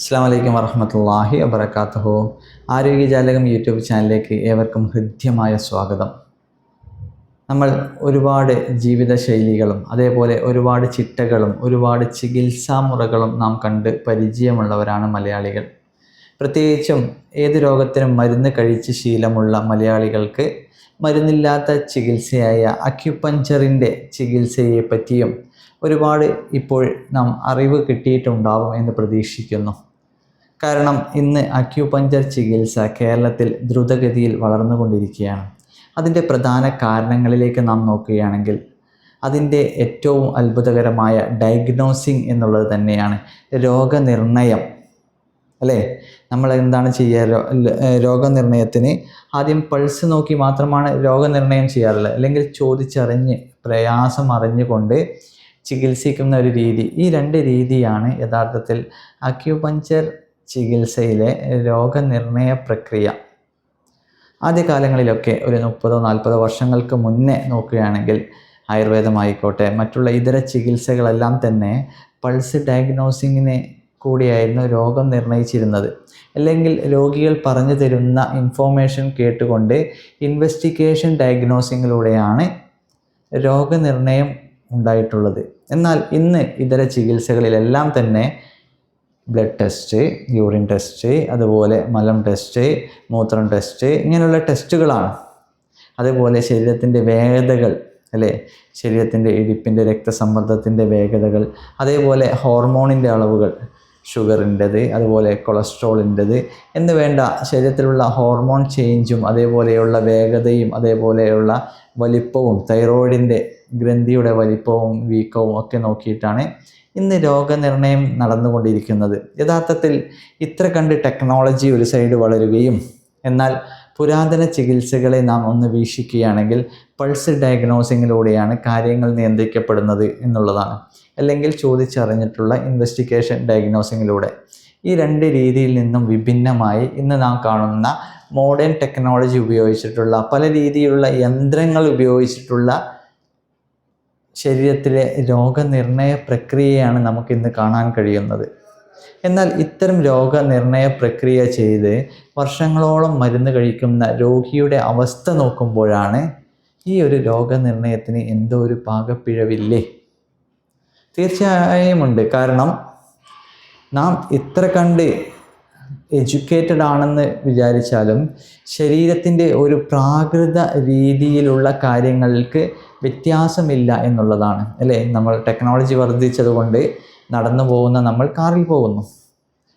അസ്സാം വലൈക്കും വറഹമത്തല്ലാഹി വബർക്കാത്തുഹു ആരോഗ്യജാലകം യൂട്യൂബ് ചാനലിലേക്ക് ഏവർക്കും ഹൃദ്യമായ സ്വാഗതം. നമ്മൾ ഒരുപാട് ജീവിതശൈലികളും അതേപോലെ ഒരുപാട് ചിട്ടകളും ഒരുപാട് ചികിത്സാ മുറകളും നാം കണ്ട് പരിചയമുള്ളവരാണ് മലയാളികൾ. പ്രത്യേകിച്ചും ഏത് രോഗത്തിനും മരുന്ന് കഴിച്ച് ശീലമുള്ള മലയാളികൾക്ക് മരുന്നില്ലാത്ത ചികിത്സയായ അക്യുപഞ്ചറിന്റെ ചികിത്സയെ പറ്റിയും ഒരുപാട് ഇപ്പോൾ നാം അറിവ് കിട്ടിയിട്ടുണ്ടാവും എന്ന് പ്രതീക്ഷിക്കുന്നു. കാരണം ഇന്ന് അക്യുപഞ്ചർ ചികിത്സ കേരളത്തിൽ ദ്രുതഗതിയിൽ വളർന്നുകൊണ്ടിരിക്കുകയാണ്. അതിന്റെ പ്രധാന കാരണങ്ങളിലേക്ക് നാം നോക്കുകയാണെങ്കിൽ അതിന്റെ ഏറ്റവും അത്ഭുതകരമായ ഡയഗ്നോസിങ് എന്നുള്ളത് തന്നെയാണ് രോഗനിർണയം. അല്ലേ? നമ്മൾ എന്താണ് ചെയ്യുക? രോഗനിർണയത്തിന് ആദ്യം പൾസ് നോക്കി മാത്രമാണ് രോഗനിർണയം ചെയ്യാറുള്ളത്. അല്ലെങ്കിൽ ചോദിച്ചറിഞ്ഞ് പ്രയാസം അറിഞ്ഞുകൊണ്ട് ചികിത്സിക്കുന്ന ഒരു രീതി. ഈ രണ്ട് രീതിയാണ് യഥാർത്ഥത്തിൽ അക്യുപഞ്ചർ ചികിത്സയിലെ രോഗനിർണയ പ്രക്രിയ. ആദ്യകാലങ്ങളിലൊക്കെ ഒരു മുപ്പതോ നാൽപ്പതോ വർഷങ്ങൾക്ക് മുന്നേ നോക്കുകയാണെങ്കിൽ ആയുർവേദമായിക്കോട്ടെ മറ്റുള്ള ഇതര ചികിത്സകളെല്ലാം തന്നെ പൾസ് ഡയഗ്നോസിങ്ങിനെ കൂടിയായിരുന്നു രോഗം നിർണയിച്ചിരുന്നത്. അല്ലെങ്കിൽ രോഗികൾ പറഞ്ഞു തരുന്ന ഇൻഫോർമേഷൻ കേട്ടുകൊണ്ട് ഇൻവെസ്റ്റിഗേഷൻ ഡയഗ്നോസിങ്ങിലൂടെയാണ് രോഗനിർണയം ഉണ്ടായിട്ടുള്ളത്. എന്നാൽ ഇന്ന് ഇതര ചികിത്സകളിലെല്ലാം തന്നെ ബ്ലഡ് ടെസ്റ്റ് യൂറിൻ ടെസ്റ്റ് അതുപോലെ മലം ടെസ്റ്റ് മൂത്രം ടെസ്റ്റ് ഇങ്ങനെയുള്ള ടെസ്റ്റുകളാണ് അതുപോലെ ശരീരത്തിന്റെ വേഗതകൾ അല്ലേ? ശരീരത്തിന്റെ ഇടിപ്പിന്റെ രക്തസമ്മർദ്ദത്തിന്റെ വേഗതകൾ അതേപോലെ ഹോർമോണിന്റെ അളവുകൾ ഷുഗറിന്റെത് അതുപോലെ കൊളസ്ട്രോളിന്റെത് എന്ന് വേണ്ട ശരീരത്തിലുള്ള ഹോർമോൺ ചേഞ്ചും അതേപോലെയുള്ള വേഗതയും അതേപോലെയുള്ള വലിപ്പവും തൈറോയിഡിന്റെ ഗ്രന്ഥിയുടെ വലിപ്പവും വീക്കവും ഒക്കെ നോക്കിയിട്ടാണ് ഇന്ന് രോഗനിർണയം നടന്നുകൊണ്ടിരിക്കുന്നത്. യഥാർത്ഥത്തിൽ ഇത്ര കണ്ട് ടെക്നോളജി ഒരു സൈഡ് വളരുകയും എന്നാൽ പുരാതന ചികിത്സകളെ നാം ഒന്ന് വീക്ഷിക്കുകയാണെങ്കിൽ പൾസ് ഡയഗ്നോസിങ്ങിലൂടെയാണ് കാര്യങ്ങൾ നിയന്ത്രിക്കപ്പെടുന്നത് എന്നുള്ളതാണ്. അല്ലെങ്കിൽ ചോദിച്ചറിഞ്ഞിട്ടുള്ള ഇൻവെസ്റ്റിഗേഷൻ ഡയഗ്നോസിങ്ങിലൂടെ ഈ രണ്ട് രീതിയിൽ നിന്നും വിഭിന്നമായി ഇന്ന് നാം കാണുന്ന മോഡേൺ ടെക്നോളജി ഉപയോഗിച്ചിട്ടുള്ള പല രീതിയിലുള്ള യന്ത്രങ്ങൾ ഉപയോഗിച്ചിട്ടുള്ള ശരീരത്തിലെ രോഗനിർണയ പ്രക്രിയയാണ് നമുക്കിന്ന് കാണാൻ കഴിയുന്നത്. എന്നാൽ ഇത്തരം രോഗനിർണയ പ്രക്രിയ ചെയ്ത് വർഷങ്ങളോളം മരുന്ന് കഴിക്കുന്ന രോഗിയുടെ അവസ്ഥ നോക്കുമ്പോഴാണ് ഈ ഒരു രോഗനിർണയത്തിന് എന്തോ ഒരു പാകപ്പിഴവില്ലേ? തീർച്ചയായുമുണ്ട് കാരണം നാം ഇത്ര കണ്ട് എഡ്യൂക്കേറ്റഡ് ആണെന്ന് വിചാരിച്ചാലും ശരീരത്തിന്റെ ഒരു പ്രാകൃത രീതിയിലുള്ള കാര്യങ്ങൾക്ക് വ്യത്യാസമില്ല എന്നുള്ളതാണ് അല്ലേ? നമ്മൾ ടെക്നോളജി വർദ്ധിച്ചതുകൊണ്ട് നടന്നു പോകുന്ന നമ്മൾ കാറിൽ പോകുന്നു.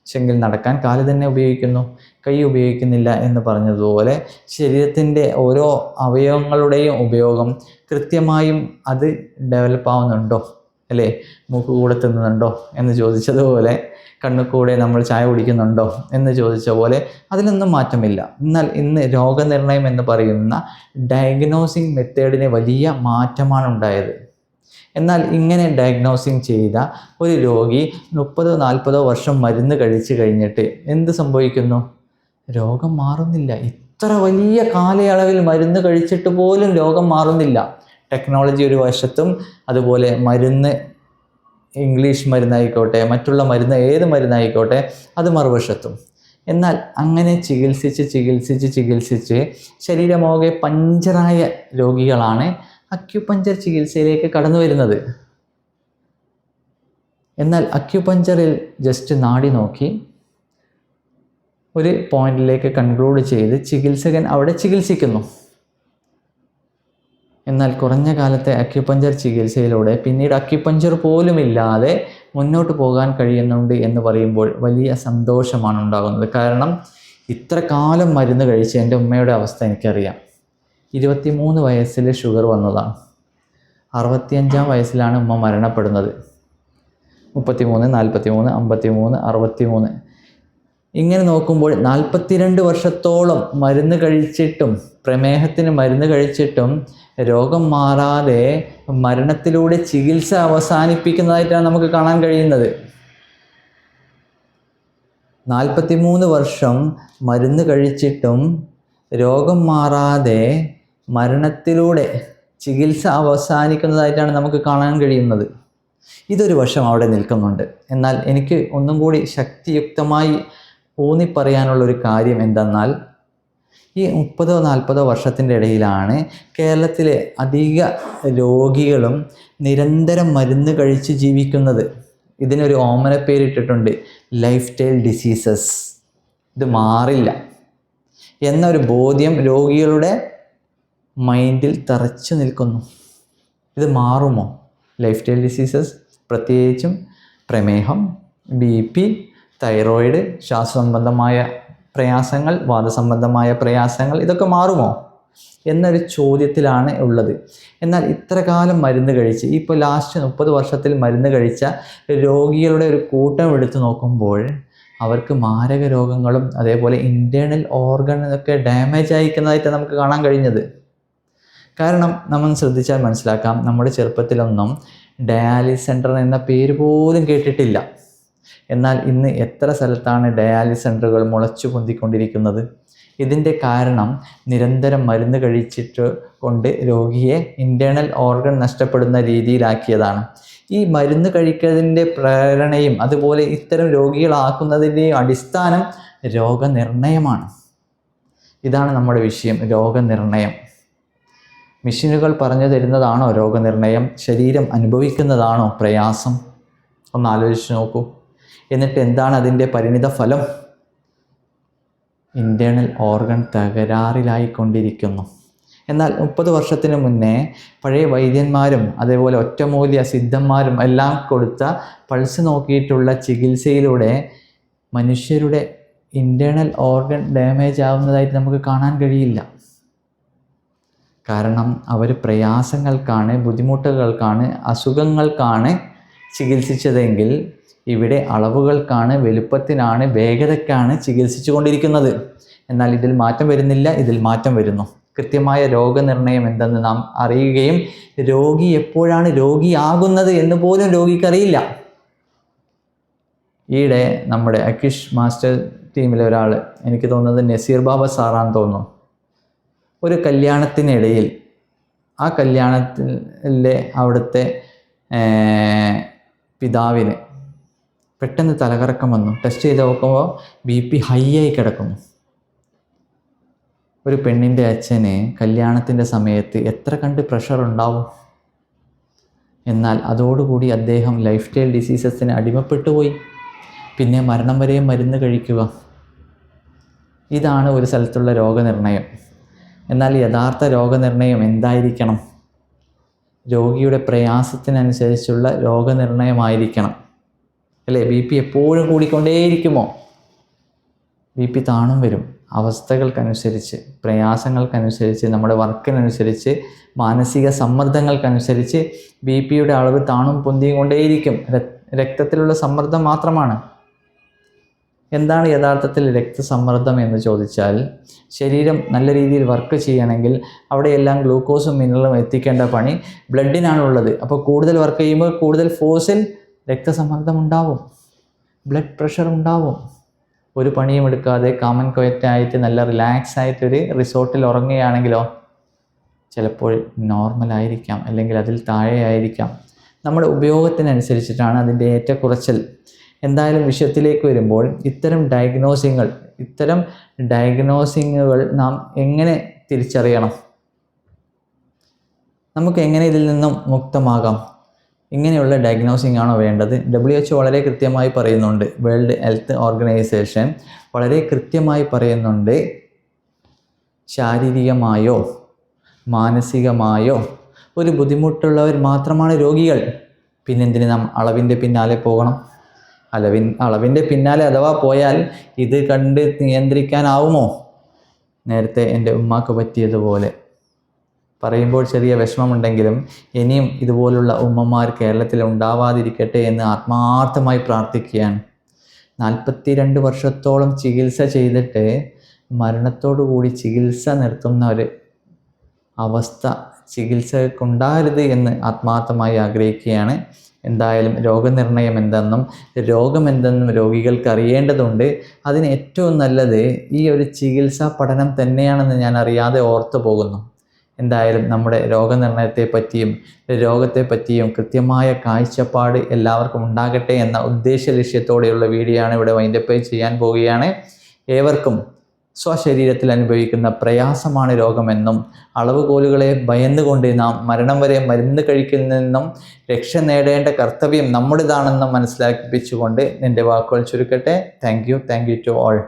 പക്ഷെങ്കിൽ നടക്കാൻ കാൽ തന്നെ ഉപയോഗിക്കുന്നു കൈ ഉപയോഗിക്കുന്നില്ല എന്ന് പറഞ്ഞതുപോലെ ശരീരത്തിന്റെ ഓരോ അവയവങ്ങളുടെയും ഉപയോഗം കൃത്യമായും അത് ഡെവലപ്പ് ആവുന്നുണ്ടോ? അല്ലേ? മൂക്ക് കൂടെ തിന്നുന്നുണ്ടോ എന്ന് ചോദിച്ചതുപോലെ കണ്ണു കൂടെ നമ്മൾ ചായ കുടിക്കുന്നുണ്ടോ എന്ന് ചോദിച്ച പോലെ അതിലൊന്നും മാറ്റമില്ല. എന്നാൽ ഇന്ന് രോഗനിർണയം എന്ന് പറയുന്ന ഡയഗ്നോസിങ് മെത്തേഡിന് വലിയ മാറ്റമാണ് ഉണ്ടായത്. എന്നാൽ ഇങ്ങനെ ഡയഗ്നോസിങ് ചെയ്ത ഒരു രോഗി മുപ്പതോ നാൽപ്പതോ വർഷം മരുന്ന് കഴിച്ചു കഴിഞ്ഞിട്ട് എന്ത് സംഭവിക്കുന്നു? രോഗം മാറുന്നില്ല. ഇത്ര വലിയ കാലയളവിൽ മരുന്ന് കഴിച്ചിട്ട് പോലും രോഗം മാറുന്നില്ല. ടെക്നോളജി ഒരു വശത്തും അതുപോലെ മരുന്ന് ഇംഗ്ലീഷ് മരുന്നായിക്കോട്ടെ മറ്റുള്ള മരുന്ന് ഏത് മരുന്നായിക്കോട്ടെ അത് മറുവശത്തും. എന്നാൽ അങ്ങനെ ചികിത്സിച്ച് ചികിത്സിച്ച് ചികിത്സിച്ച് ശരീരമോകെ പഞ്ചറായ രോഗികളാണ് അക്യുപഞ്ചർ ചികിത്സയിലേക്ക് കടന്നു വരുന്നത്. എന്നാൽ അക്യുപഞ്ചറിൽ ജസ്റ്റ് നാടി നോക്കി ഒരു പോയിന്റിലേക്ക് കൺക്ലൂഡ് ചെയ്ത് ചികിത്സകൻ അവിടെ ചികിത്സിക്കുന്നു. എന്നാൽ കുറഞ്ഞ കാലത്തെ അക്യുപഞ്ചർ ചികിത്സയിലൂടെ പിന്നീട് അക്യുപഞ്ചർ പോലുമില്ലാതെ മുന്നോട്ട് പോകാൻ കഴിയുന്നുണ്ട് എന്ന് പറയുമ്പോൾ വലിയ സന്തോഷമാണ് ഉണ്ടാകുന്നത്. കാരണം ഇത്ര കാലം മരുന്ന് കഴിച്ച് എന്റെ ഉമ്മയുടെ അവസ്ഥ എനിക്കറിയാം. ഇരുപത്തിമൂന്ന് വയസ്സിൽ ഷുഗർ വന്നതാണ്. അറുപത്തിയഞ്ചാം വയസ്സിലാണ് ഉമ്മ മരണപ്പെടുന്നത്. മുപ്പത്തിമൂന്ന് നാൽപ്പത്തിമൂന്ന് അമ്പത്തിമൂന്ന് അറുപത്തിമൂന്ന്. ഇങ്ങനെ നോക്കുമ്പോൾ നാൽപ്പത്തിരണ്ട് വർഷത്തോളം മരുന്ന് കഴിച്ചിട്ടും പ്രമേഹത്തിന് മരുന്ന് കഴിച്ചിട്ടും രോഗം മാറാതെ മരണത്തിലൂടെ ചികിത്സ അവസാനിപ്പിക്കുന്നതായിട്ടാണ് നമുക്ക് കാണാൻ കഴിയുന്നത്. നാൽപ്പത്തിമൂന്ന് വർഷം മരുന്ന് കഴിച്ചിട്ടും രോഗം മാറാതെ മരണത്തിലൂടെ ചികിത്സ അവസാനിക്കുന്നതായിട്ടാണ് നമുക്ക് കാണാൻ കഴിയുന്നത്. ഇതൊരു വർഷം അവിടെ നിൽക്കുന്നുണ്ട്. എന്നാൽ എനിക്ക് ഒന്നും കൂടി ശക്തിയുക്തമായി ഊന്നി പറയാനുള്ള ഒരു കാര്യം എന്തെന്നാൽ ഈ മുപ്പതോ നാൽപ്പതോ വർഷത്തിന്റെ ഇടയിലാണ് കേരളത്തിലെ അധിക രോഗികളും നിരന്തരം മരുന്ന് കഴിച്ച് ജീവിക്കുന്നത്. ഇതിനൊരു ഓമന പേരിട്ടിട്ടുണ്ട് ലൈഫ് സ്റ്റൈൽ ഡിസീസസ്. ഇത് മാറില്ല. എന്നൊരു ബോധ്യം രോഗികളുടെ മൈൻഡിൽ തറച്ചു നിൽക്കുന്നു. ഇത് മാറുമോ? ലൈഫ് സ്റ്റൈൽ ഡിസീസസ് പ്രത്യേകിച്ചും പ്രമേഹം ബി പി തൈറോയിഡ് ശ്വാസസംബന്ധമായ പ്രയാസങ്ങൾ വാദസംബന്ധമായ പ്രയാസങ്ങൾ ഇതൊക്കെ മാറുമോ? എന്നൊരു ചോദ്യത്തിലാണ് ഉള്ളത്. എന്നാൽ ഇത്ര കാലം മരുന്ന് കഴിച്ച് ഇപ്പോൾ ലാസ്റ്റ് മുപ്പത് വർഷത്തിൽ മരുന്ന് കഴിച്ച രോഗികളുടെ ഒരു കൂട്ടം എടുത്തു നോക്കുമ്പോൾ അവർക്ക് മാരക രോഗങ്ങളും അതേപോലെ ഇന്റേർണൽ ഓർഗനൊക്കെ ഡാമേജ് ആയിരിക്കുന്നതായിട്ട് നമുക്ക് കാണാൻ കഴിഞ്ഞത്. കാരണം നമ്മൾ ശ്രദ്ധിച്ചാൽ മനസ്സിലാക്കാം നമ്മുടെ ചെറുപ്പത്തിലൊന്നും ഡയാലിസ് സെന്റർ എന്ന പേര് പോലും കേട്ടിട്ടില്ല. എന്നാൽ ഇന്ന് എത്ര സ്ഥലത്താണ് ഡയാലിസ് സെന്ററുകൾ മുളച്ചു പൊന്തിക്കൊണ്ടിരിക്കുന്നത്? ഇതിന്റെ കാരണം നിരന്തരം മരുന്ന് കഴിച്ചിട്ട് കൊണ്ട് രോഗിയെ ഇന്റേർണൽ ഓർഗൻ നഷ്ടപ്പെടുന്ന രീതിയിലാക്കിയതാണ്. ഈ മരുന്ന് കഴിക്കുന്നതിന്റെ പ്രേരണയും അതുപോലെ ഇത്തരം രോഗികളാക്കുന്നതിന്റെയും അടിസ്ഥാനം രോഗനിർണയമാണ്. ഇതാണ് നമ്മുടെ വിഷയം രോഗനിർണയം. മെഷീനുകൾ പറഞ്ഞു തരുന്നതാണോ രോഗനിർണയം? ശരീരം അനുഭവിക്കുന്നതാണോ പ്രയാസം? ഒന്ന് ആലോചിച്ച് നോക്കൂ. എന്നിട്ട് എന്താണ് അതിന്റെ പരിണിത ഫലം? ഇന്റേണൽ ഓർഗൻ തകരാറിലായിക്കൊണ്ടിരിക്കുന്നു. എന്നാൽ മുപ്പത് വർഷത്തിന് മുന്നേ പഴയ വൈദ്യന്മാരും അതേപോലെ ഒറ്റമൂല്യ സിദ്ധന്മാരും എല്ലാം കൊടുത്ത പൾസ് നോക്കിയിട്ടുള്ള ചികിത്സയിലൂടെ മനുഷ്യരുടെ ഇന്റേണൽ ഓർഗൻ ഡാമേജ് ആവുന്നതായിട്ട് നമുക്ക് കാണാൻ കഴിയില്ല. കാരണം അവർ പ്രയാസങ്ങൾക്കാണ് ബുദ്ധിമുട്ടുകൾക്കാണ് അസുഖങ്ങൾക്കാണ് ചികിത്സിച്ചതെങ്കിൽ ഇവിടെ അളവുകൾക്കാണ് വലുപ്പത്തിനാണ് വേഗതയ്ക്കാണ് ചികിത്സിച്ചു കൊണ്ടിരിക്കുന്നത് എന്നാൽ ഇതിൽ മാറ്റം വരുന്നില്ല ഇതിൽ മാറ്റം വരുന്നു. കൃത്യമായ രോഗനിർണയം എന്തെന്ന് നാം അറിയുകയും രോഗി എപ്പോഴാണ് രോഗിയാകുന്നത് എന്ന് പോലും രോഗിക്കറിയില്ല. ഈയിടെ നമ്മുടെ അക്കിഷ് മാസ്റ്റർ ടീമിലെ ഒരാൾ എനിക്ക് തോന്നുന്നത് നസീർ ബാബ സാറാണെന്ന് തോന്നുന്നു. ഒരു കല്യാണത്തിനിടയിൽ ആ കല്യാണത്തിലെ അവിടുത്തെ പിതാവിന് പെട്ടെന്ന് തലകറക്കം വന്നു. ടെസ്റ്റ് ചെയ്ത് നോക്കുമ്പോൾ ബി പി ഹൈ ആയി കിടക്കുന്നു. ഒരു പെണ്ണിന്റെ അച്ഛന് കല്യാണത്തിന്റെ സമയത്ത് എത്ര കണ്ട് പ്രഷർ ഉണ്ടാവും? എന്നാൽ അതോടുകൂടി അദ്ദേഹം ലൈഫ് സ്റ്റൈൽ ഡിസീസസിന് അടിമപ്പെട്ടു പോയി. പിന്നെ മരണം വരെയും മരുന്ന് കഴിക്കുക. ഇതാണ് ഒരു സ്ഥലത്തുള്ള രോഗനിർണയം. എന്നാൽ യഥാർത്ഥ രോഗനിർണയം എന്തായിരിക്കണം? രോഗിയുടെ പ്രയാസത്തിനനുസരിച്ചുള്ള രോഗനിർണയമായിരിക്കണം. അല്ലേ? ബി പി എപ്പോഴും കൂടിക്കൊണ്ടേയിരിക്കുമോ? ബി പി താണും വരും. അവസ്ഥകൾക്കനുസരിച്ച് പ്രയാസങ്ങൾക്കനുസരിച്ച് നമ്മുടെ വർക്കിനനുസരിച്ച് മാനസിക സമ്മർദ്ദങ്ങൾക്കനുസരിച്ച് ബി പിയുടെ അളവ് താണും പൊന്തിയും കൊണ്ടേയിരിക്കും. രക്തത്തിലുള്ള സമ്മർദ്ദം മാത്രമാണ്. എന്താണ് യഥാർത്ഥത്തിൽ രക്തസമ്മർദ്ദം എന്ന് ചോദിച്ചാൽ ശരീരം നല്ല രീതിയിൽ വർക്ക് ചെയ്യണമെങ്കിൽ അവിടെയെല്ലാം ഗ്ലൂക്കോസും മിനറലും എത്തിക്കേണ്ട പണി ബ്ലഡിനാണുള്ളത്. അപ്പോൾ കൂടുതൽ വർക്ക് ചെയ്യുമ്പോൾ കൂടുതൽ ഫോഴ്സിൽ രക്തസമ്മർദ്ദം ഉണ്ടാവും ബ്ലഡ് പ്രഷർ ഉണ്ടാവും. ഒരു പണിയും എടുക്കാതെ കാമൻ ആയിട്ട് നല്ല റിലാക്സ് ആയിട്ട് ഒരു റിസോർട്ടിൽ ഉറങ്ങുകയാണെങ്കിലോ ചിലപ്പോൾ നോർമൽ ആയിരിക്കാം. അല്ലെങ്കിൽ അതിൽ താഴെയായിരിക്കാം നമ്മുടെ ഉപയോഗത്തിനനുസരിച്ചിട്ടാണ് അതിന്റെ ഏറ്റക്കുറച്ചിൽ. എന്തായാലും വിഷയത്തിലേക്ക് വരുമ്പോൾ ഇത്തരം ഡയഗ്നോസിങ്ങൾ ഇത്തരം ഡയഗ്നോസിങ്ങുകൾ നാം എങ്ങനെ തിരിച്ചറിയണം? നമുക്ക് എങ്ങനെ ഇതിൽ നിന്നും മുക്തമാകാം? ഇങ്ങനെയുള്ള ഡയഗ്നോസിംഗ് ആണോ വേണ്ടത്? ഡബ്ല്യു എച്ച് വളരെ കൃത്യമായി പറയുന്നുണ്ട്. വേൾഡ് ഹെൽത്ത് ഓർഗനൈസേഷൻ വളരെ കൃത്യമായി പറയുന്നുണ്ട്. ശാരീരികമായോ മാനസികമായോ ഒരു ബുദ്ധിമുട്ടുള്ളവർ മാത്രമാണ് രോഗികൾ. പിന്നെന്തിന് നാം അളവിന്റെ പിന്നാലെ പോകണം? അളവിൻ അളവിന്റെ പിന്നാലെ അഥവാ പോയാൽ ഇത് കണ്ട് നിയന്ത്രിക്കാനാവുമോ? നേരത്തെ എന്റെ ഉമ്മാക്ക് പറ്റിയതുപോലെ. പറയുമ്പോൾ ചെറിയ വിഷമമുണ്ടെങ്കിലും ഇനിയും ഇതുപോലുള്ള ഉമ്മമാർ കേരളത്തിൽ ഉണ്ടാവാതിരിക്കട്ടെ എന്ന് ആത്മാർത്ഥമായി പ്രാർത്ഥിക്കുകയാണ്. നാൽപ്പത്തി രണ്ട് വർഷത്തോളം ചികിത്സ ചെയ്തിട്ട് മരണത്തോടു കൂടി ചികിത്സ നിർത്തുന്ന ഒരു അവസ്ഥ ചികിത്സക്കുണ്ടാകരുത് എന്ന് ആത്മാർത്ഥമായി ആഗ്രഹിക്കുകയാണ്. എന്തായാലും രോഗനിർണയം എന്തെന്നും രോഗമെന്തെന്നും രോഗികൾക്ക് അറിയേണ്ടതുണ്ട്. അതിന് ഏറ്റവും നല്ലത് ഈ ഒരു ചികിത്സാ പഠനം തന്നെയാണെന്ന് ഞാൻ അറിയാതെ ഓർത്തു പോകുന്നു എന്തായാലും നമ്മുടെ രോഗനിർണയത്തെ പറ്റിയും രോഗത്തെ പറ്റിയും കൃത്യമായ കാഴ്ചപ്പാട് എല്ലാവർക്കും ഉണ്ടാകട്ടെ എന്ന ഉദ്ദേശ ലക്ഷ്യത്തോടെയുള്ള വീഡിയോ ആണ് ഇവിടെ വൈൻഡപ്പ് ചെയ്യാൻ പോവുകയാണ്. ഏവർക്കും സ്വശരീരത്തിൽ അനുഭവിക്കുന്ന പ്രയാസമാണ് രോഗമെന്നും അളവുകോലുകളെ ഭയന്നുകൊണ്ട് നാം മരണം വരെ മരുന്ന് കഴിക്കുന്നതെന്നും രക്ഷ നേടേണ്ട കർത്തവ്യം നമ്മുടേതാണെന്നും മനസ്സിലാക്കിപ്പിച്ചുകൊണ്ട് എന്റെ വാക്കുകൾ ചുരുക്കട്ടെ. Thank you thank you to all